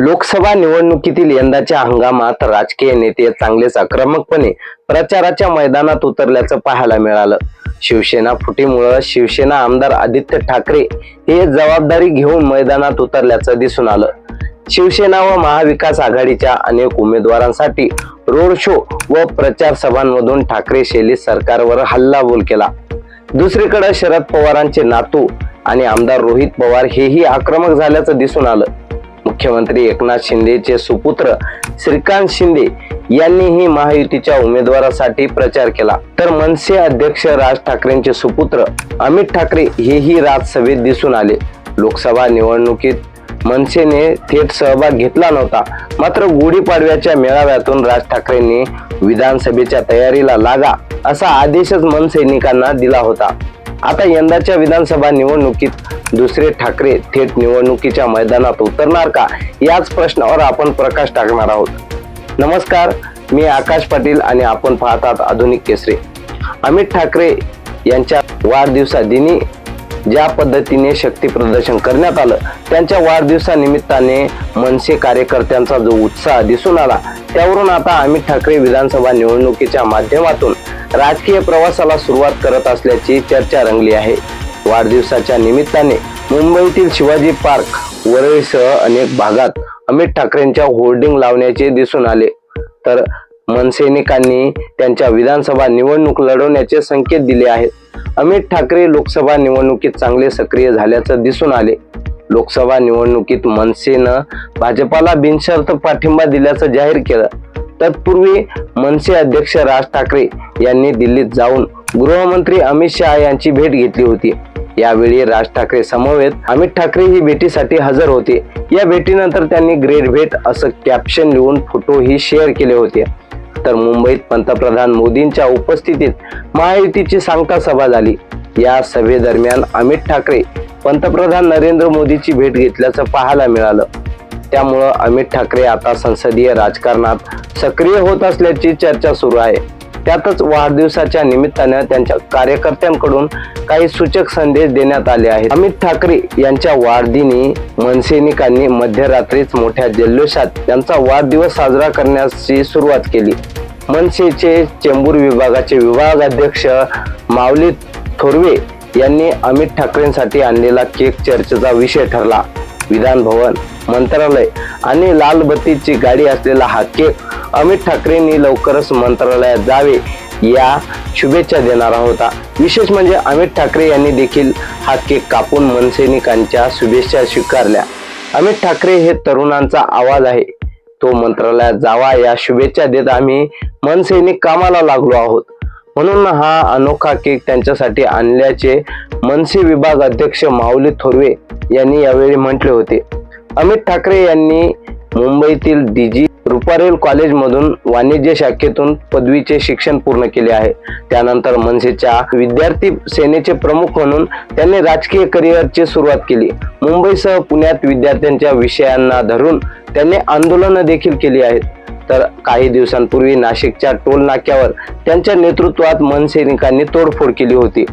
लोकसभा निवडणुकीतील यंदाच्या हंगामात राजकीय नेते चांगलेच आक्रमकपणे प्रचाराच्या मैदानात उतरल्याचं पाहायला मिळालं. शिवसेना फुटीमुळं शिवसेना आमदार आदित्य ठाकरे हे जबाबदारी घेऊन मैदानात उतरल्याचं दिसून आलं. शिवसेना व महाविकास आघाडीच्या अनेक उमेदवारांसाठी रोड शो व प्रचार सभांमधून ठाकरे शैली सरकारवर हल्लाबोल केला. दुसरीकडे शरद पवारांचे नातू आणि आमदार रोहित पवार हेही आक्रमक झाल्याचं दिसून आलं. मुख्यमंत्री एकनाथ शिंदेचे सुपुत्र श्रीकांत शिंदे यांनीही महायुतीच्या उमेदवारासाठी प्रचार केला. तर मनसे अध्यक्ष राज ठाकरेंचे सुपुत्र अमित ठाकरे हेही राजसभेत दिसून आले. लोकसभा निवडणुकीत मनसेने थेट सहभाग घेतला नव्हता. मात्र गुढीपाडव्याच्या मेळाव्यातून राज ठाकरेंनी विधानसभेच्या तयारीला लागा असा आदेशच मनसैनिकांना दिला होता. आता यंदाच्या विधानसभा निवडणुकीत दुसरे ठाकरे थेट निवडणुकीच्या मैदानात उतरणार का? याच प्रश्नावर आपण प्रकाश टाकणार आहोत. नमस्कार मी आकाश पाटील आणि आपण पाहतात आधुनिक केसरी. अमित ठाकरे यांच्या वाढदिवसादिनी ज्या पद्धतीने शक्ती प्रदर्शन करण्यात आलं त्यांच्या वाढदिवसानिमित्ताने मनसे कार्यकर्त्यांचा जो उत्साह दिसून आला त्यावरून आता अमित ठाकरे विधानसभा निवडणुकीच्या माध्यमातून राजकीय प्रवासाला सुरुवात करत असल्याची चर्चा रंगली आहे. वाढदिवसाच्या निमित्ताने मुंबईतील शिवाजी पार्क वरळीसह अनेक भागात अमित ठाकरेंच्या होर्डिंग लावण्याचे दिसून आले. तर मनसैनिकांनी त्यांच्या विधानसभा निवडणूक लढवण्याचे संकेत दिले आहेत. अमित ठाकरे लोकसभा निवडणुकीत चांगले सक्रिय झाल्याचं दिसून आले. लोकसभा निवडणुकीत मनसेनं भाजपाला बिनशर्त पाठिंबा दिल्याचं जाहीर केलं. तत्पूर्वी मनसे अध्यक्ष राज ठाकरे यांनी दिल्लीत जाऊन गृहमंत्री अमित शहा यांची भेट घेतली होती. यावेळी राज ठाकरे समवेत अमित ठाकरे ही भेटीसाठी हजर होते. या भेटीनंतर त्यांनी ग्रेट भेट असं कॅप्शन लिहून फोटोही शेअर केले होते. तर मुंबईत पंतप्रधान मोदींच्या उपस्थितीत महायुतीची सांगता सभा झाली. या सभेदरम्यान अमित ठाकरे पंतप्रधान नरेंद्र मोदीची भेट घेतल्याचं पाहायला मिळालं. त्यामुळं अमित ठाकरे आता संसदीय राजकारणात सक्रिय होत असल्याची चर्चा सुरू आहे. त्यातच वाढदिवसाच्या निमित्तानं त्यांच्या कार्यकर्त्यांकडून काही सूचक संदेश देण्यात आले आहेत. अमित ठाकरे यांच्या वाढदिनी मनसैनिकांनी मध्यरात्रीच मोठ्या जल्लोषात त्यांचा वाढदिवस साजरा करण्याची सुरुवात केली. मनसेचे चेंबूर विभागाचे विभाग अध्यक्ष माऊली थोरवे यांनी अमित ठाकरेंसाठी आणलेला केक चर्चेचा विषय ठरला. विधान भवन मंत्रालय आणि लालबत्तीची गाडी असलेला हा केक अमित ठाकरेंनी लवकरच मंत्रालयात जावे या शुभेच्छा देणारा होता विशेष म्हणजे अमित ठाकरे यांनी देखील हा केक कापून मनसैनिकांच्या शुभेच्छा स्वीकारल्या. अमित ठाकरे हे तरुणांचा आवाज आहे. तो मंत्रालयात जावा या शुभेच्छा देत आम्ही मनसैनिक कामाला लागलो आहोत. म्हणून हा अनोखा केक त्यांच्यासाठी आणल्याचे मनसे विभाग अध्यक्ष माऊली थोरवे यांनी यावेळी म्हटले होते. अमित ठाकरे यांनी मुंबईतील डीजी रुपारेल कॉलेजमधून वाणिज्य शाखेतून पदवीचे शिक्षण पूर्ण केले आहे. त्यानंतर मनसेच्या विद्यार्थी सेनेचे प्रमुख म्हणून त्यांनी राजकीय करिअरची सुरुवात केली. मुंबईसह पुण्यात विद्यार्थ्यांच्या विषयांना धरून त्यांनी आंदोलनं देखील केली आहेत. तर काही दिवसांपूर्वी नाशिकच्या टोल नाक्यावर त्यांच्या नेतृत्वात मनसैनिकांनी तोडफोड केली होती.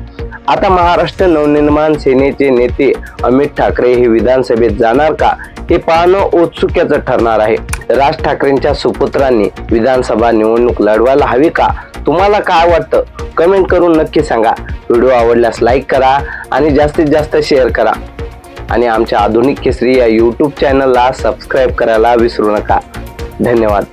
आता महाराष्ट्र नवनिर्माण सेनेचे नेते अमित ठाकरे हे विधानसभेत जाणार का हे पाहणं औत्सुक्याचं ठरणार आहे. राज ठाकरेंच्या सुपुत्रांनी विधानसभा निवडणूक लढवायला हवी का? तुम्हाला काय वाटतं? कमेंट करून नक्की सांगा. व्हिडिओ आवडल्यास लाईक करा आणि जास्तीत जास्त शेअर करा. आणि आमच्या आधुनिक केसरी या यूट्यूब चॅनलला सबस्क्राईब करायला विसरू नका. धन्यवाद.